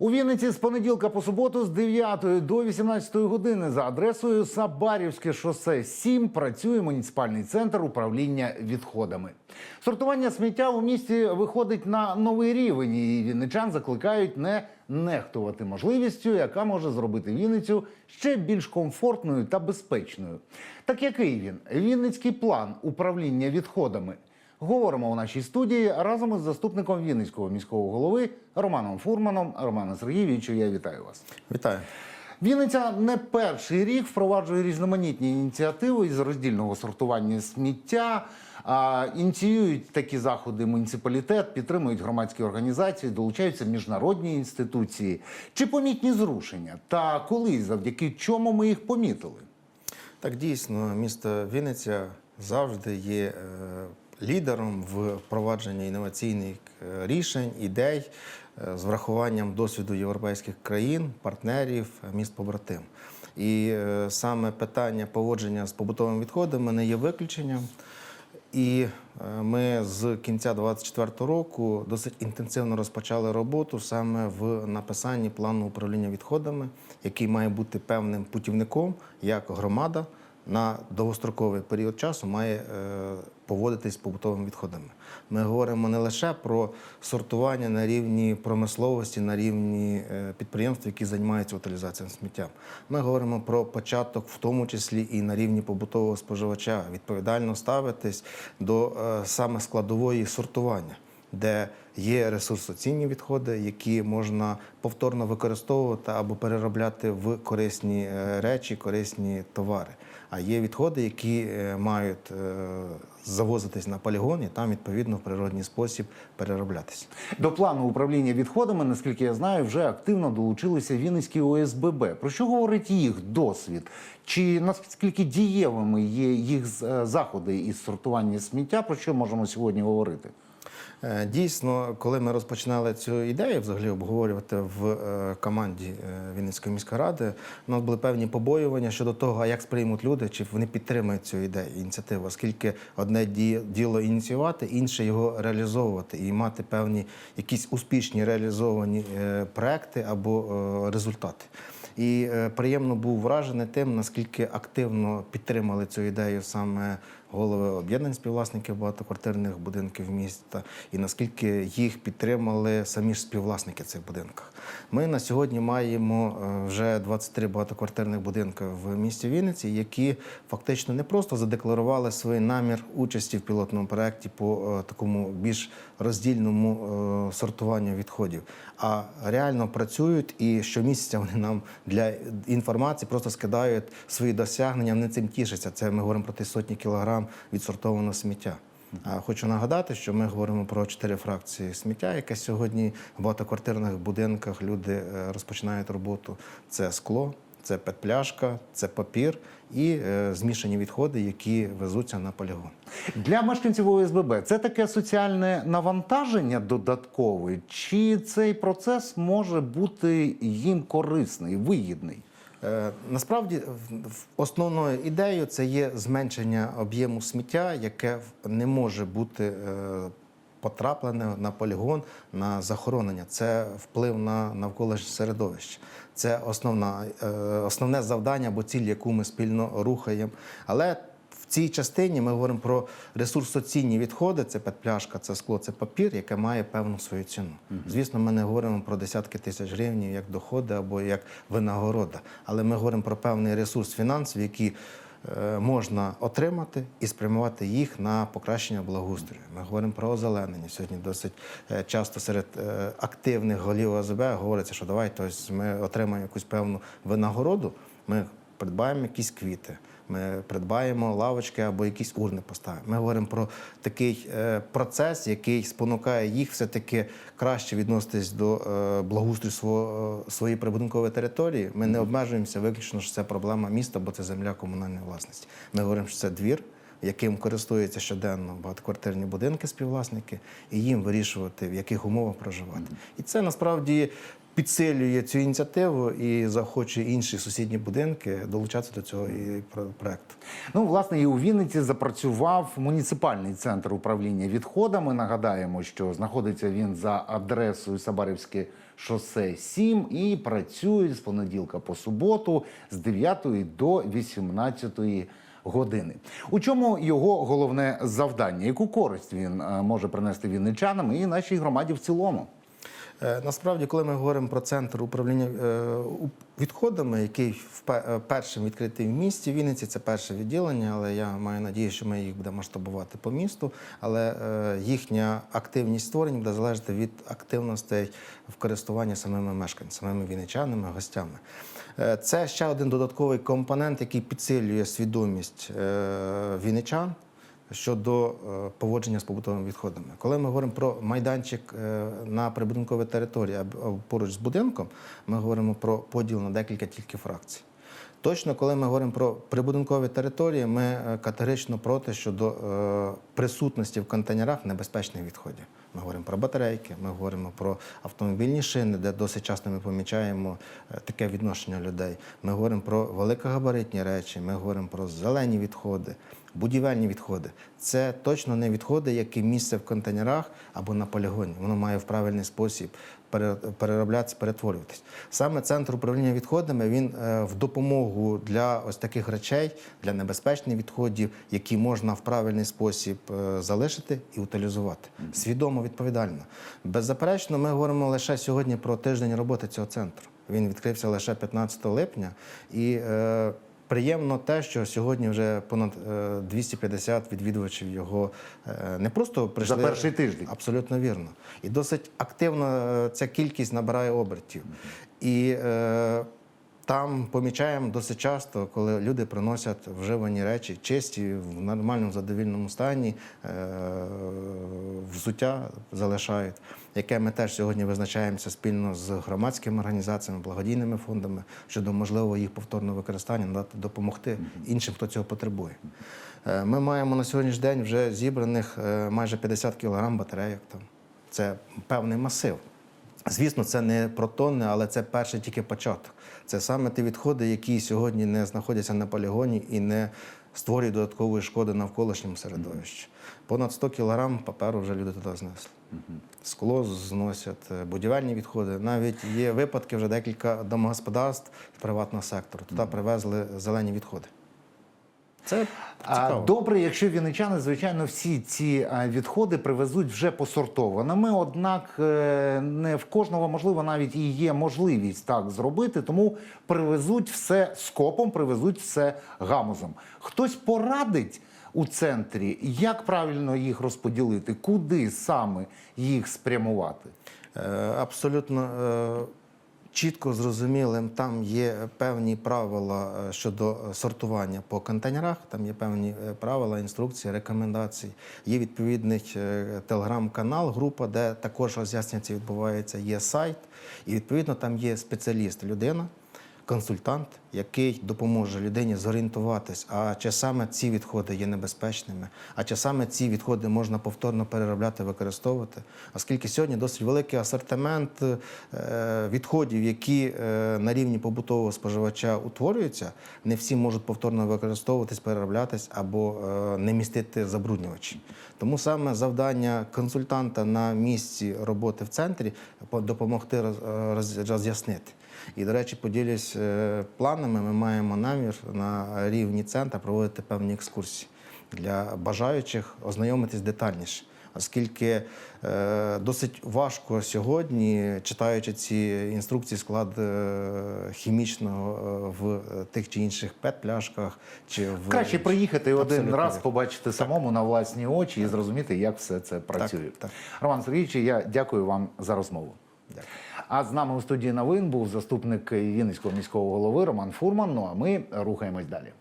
У Вінниці з понеділка по суботу з 9 до 18 години за адресою Сабарівське шосе 7 працює муніципальний центр управління відходами. Сортування сміття у місті виходить на новий рівень, і вінничан закликають не нехтувати можливістю, яка може зробити Вінницю ще більш комфортною та безпечною. Так який він? Вінницький план управління відходами. Говоримо у нашій студії разом із заступником Вінницького міського голови Романом Фурманом. Романе Сергійовичу, я вітаю вас. Вітаю. Вінниця не перший рік впроваджує різноманітні ініціативи із роздільного сортування сміття. А, ініціюють такі заходи муніципалітет, підтримують громадські організації, долучаються міжнародні інституції. Чи помітні зрушення? Та коли, завдяки чому ми їх помітили? Так дійсно, місто Вінниця завжди є е, лідером в впровадженні інноваційних е, рішень, ідей е, з врахуванням досвіду європейських країн, партнерів, е, міст побратим. І саме питання поводження з побутовими відходами не є виключенням. І ми з кінця 2024 року досить інтенсивно розпочали роботу саме в написанні плану управління відходами, який має бути певним путівником, як громада на довгостроковий період часу має е, поводитись з побутовими відходами. Ми говоримо не лише про сортування на рівні промисловості, на рівні е, підприємств, які займаються утилізацією сміття. Ми говоримо про початок, в тому числі і на рівні побутового споживача, відповідально ставитись до е, саме складової сортування. Де є ресурсоцінні відходи, які можна повторно використовувати або переробляти в корисні е, речі, корисні товари. А є відходи, які е, мають е, завозитись на полігон і там відповідно в природній спосіб перероблятися. До плану управління відходами, наскільки я знаю, вже активно долучилися Вінницькі ОСББ. Про що говорить їх досвід? Чи наскільки дієвими є їх заходи із сортування сміття? Про що можемо сьогодні говорити? Е, Дійсно, коли ми розпочинали цю ідею взагалі обговорювати в е, команді е, Вінницької міської ради, у нас були певні побоювання щодо того, як сприймуть люди, чи вони підтримують цю ідею, ініціативу, оскільки одне ді- діло ініціювати, інше його реалізовувати і мати певні якісь успішні реалізовані проекти або результати. І приємно був вражений тим, наскільки активно підтримали цю ідею саме голови об'єднань співвласників багатоквартирних будинків міста, і наскільки їх підтримали самі ж співвласники цих будинках. Ми на сьогодні маємо е, вже 23 багатоквартирних будинки в місті Вінниці, які фактично не просто задекларували свій намір участі в пілотному проєкті по е, такому більш роздільному е, сортуванню відходів, а реально працюють і щомісяця вони нам для інформації просто скидають свої досягнення. Вони цим тішаться. Це ми говоримо про ті сотні кілограм відсортованого сміття. А хочу нагадати, що ми говоримо про чотири фракції сміття, яке сьогодні в багатоквартирних будинках люди е, розпочинають роботу. Це скло, це петпляшка, це папір і е, змішані відходи, які везуться на полігон. Для мешканців ОСББ це таке соціальне навантаження додаткове, чи цей процес може бути їм корисний, вигідний? Е, Насправді, основною ідеєю це є зменшення об'єму сміття, яке не може бути е, потраплене на полігон на захоронення. Це вплив на навколишнє середовище. Це основна, е, основне завдання або ціль, яку ми спільно рухаємо. Але в цій частині ми говоримо про ресурсоцінні відходи: це петпляшка, це скло, це папір, яке має певну свою ціну. Звісно, ми не говоримо про десятки тисяч гривень як доходи або як винагорода, але ми говоримо про певний ресурс фінансів, який е, можна отримати і спрямувати їх на покращення благоустрою. Ми говоримо про озеленення. Сьогодні досить е, часто серед е, активних голів ОСБ говориться, що давайте ось ми отримаємо якусь певну винагороду. Ми придбаємо якісь квіти, ми придбаємо лавочки або якісь урни поставимо. Ми говоримо про такий е, процес, який спонукає їх все-таки краще відноситись до е, благоустрою е, своєї прибудинкової території. Ми не обмежуємося виключно, що це проблема міста, бо це земля комунальної власності. Ми говоримо, що це двір. Яким користуються щоденно багатоквартирні будинки співвласники, і їм вирішувати, в яких умовах проживати. І це насправді підсилює цю ініціативу і захочує інші сусідні будинки долучатися до цього і про- проекту. Ну, власне, і у Вінниці запрацював муніципальний центр управління відходами. Нагадаємо, що знаходиться він за адресою Сабарівське шосе 7 і працює з понеділка по суботу з 9 до 18 години. У чому його головне завдання? Яку користь він е, може принести вінничанам і нашій громаді в цілому? Е, Насправді, коли ми говоримо про центр управління е, відходами, який е, першим відкритий в місті Вінниці, це перше відділення, але я маю надію, що ми їх будемо масштабувати по місту. Але їхня активність створення буде залежати від активностей в користуванні самими мешканцями, самими вінничанами, гостями. Це ще один додатковий компонент, який підсилює свідомість вінничан щодо е, поводження з побутовими відходами. Коли ми говоримо про майданчик е, на прибудинковій території або поруч з будинком, ми говоримо про поділ на декілька тільки фракцій. Точно, коли ми говоримо про прибудинкові території, ми е, категорично проти щодо присутності в контейнерах небезпечних відходів. Ми говоримо про батарейки, ми говоримо про автомобільні шини, де досить часто ми помічаємо таке відношення людей. Ми говоримо про великогабаритні речі, ми говоримо про зелені відходи, будівельні відходи. Це точно не відходи, які місце в контейнерах або на полігоні. Воно має в правильний спосіб пере- перероблятися, перетворюватись. Саме центр управління відходами він е, в допомогу для ось таких речей, для небезпечних відходів, які можна в правильний спосіб е, залишити і утилізувати. Свідомо, відповідально. Беззаперечно, ми говоримо лише сьогодні про тиждень роботи цього центру. Він відкрився лише 15 липня і. Е, Приємно те, що сьогодні вже понад е, 250 відвідувачів його е, не просто прийшли За перший тиждень. Абсолютно вірно. І досить активно е, ця кількість набирає обертів. І е, там помічаємо досить часто, коли люди приносять вживані речі, чисті, в нормальному задовільному стані, е, взуття залишають, яке ми теж сьогодні визначаємося спільно з громадськими організаціями, благодійними фондами щодо можливого їх повторного використання, надати допомогти іншим, хто цього потребує. Е, Ми маємо на сьогоднішній день вже зібраних е, майже 50 кілограм батарейок. Там. Це певний масив. Звісно, це не про тонни, але це перший тільки початок. Це саме ті відходи, які сьогодні не знаходяться на полігоні і не створюють додаткової шкоди навколишньому середовищі. Понад 100 кілограм паперу вже люди туди знесли. Скло зносять, е, будівельні відходи. Навіть є випадки вже декілька домогосподарств з приватного сектору. Туди привезли зелені відходи. Це цікаво. Добре, якщо вінничани, звичайно, всі ці відходи привезуть вже посортованими. Однак е, не в кожного, можливо, навіть і є можливість так зробити, тому привезуть все скопом, привезуть все гамузом. Хтось порадить у центрі, як правильно їх розподілити, куди саме їх спрямувати. Е, Абсолютно е, чітко зрозумілим. Там є певні правила е, щодо сортування по контейнерах. Там є певні е, правила, інструкції, рекомендації. Є відповідний е, телеграм-канал, група, де також роз'яснення відбувається. Є сайт, і відповідно там є спеціаліст, людина. Консультант, який допоможе людині зорієнтуватись, а чи саме ці відходи є небезпечними, а чи саме ці відходи можна повторно переробляти, використовувати. Оскільки сьогодні досить великий асортимент е, відходів, які е, на рівні побутового споживача утворюються, не всі можуть повторно використовуватись, перероблятись або е, не містити забруднювачі. Тому саме завдання консультанта на місці роботи в центрі по- допомогти роз- роз'яснити. І, до речі, поділюсь е, планами. Ми маємо намір на рівні центру проводити певні екскурсії для бажаючих ознайомитись детальніше. Оскільки е, досить важко сьогодні, читаючи ці інструкції, склад е, хімічного в тих чи інших пет-пляшках, чи в Краще приїхати один раз, побачити самому на власні очі і зрозуміти, як все це працює. так. Роман Сергійович, я дякую вам за розмову. Дякую. А з нами у студії новин був заступник Вінницького міського голови Роман Фурман. Ну а ми рухаємось далі.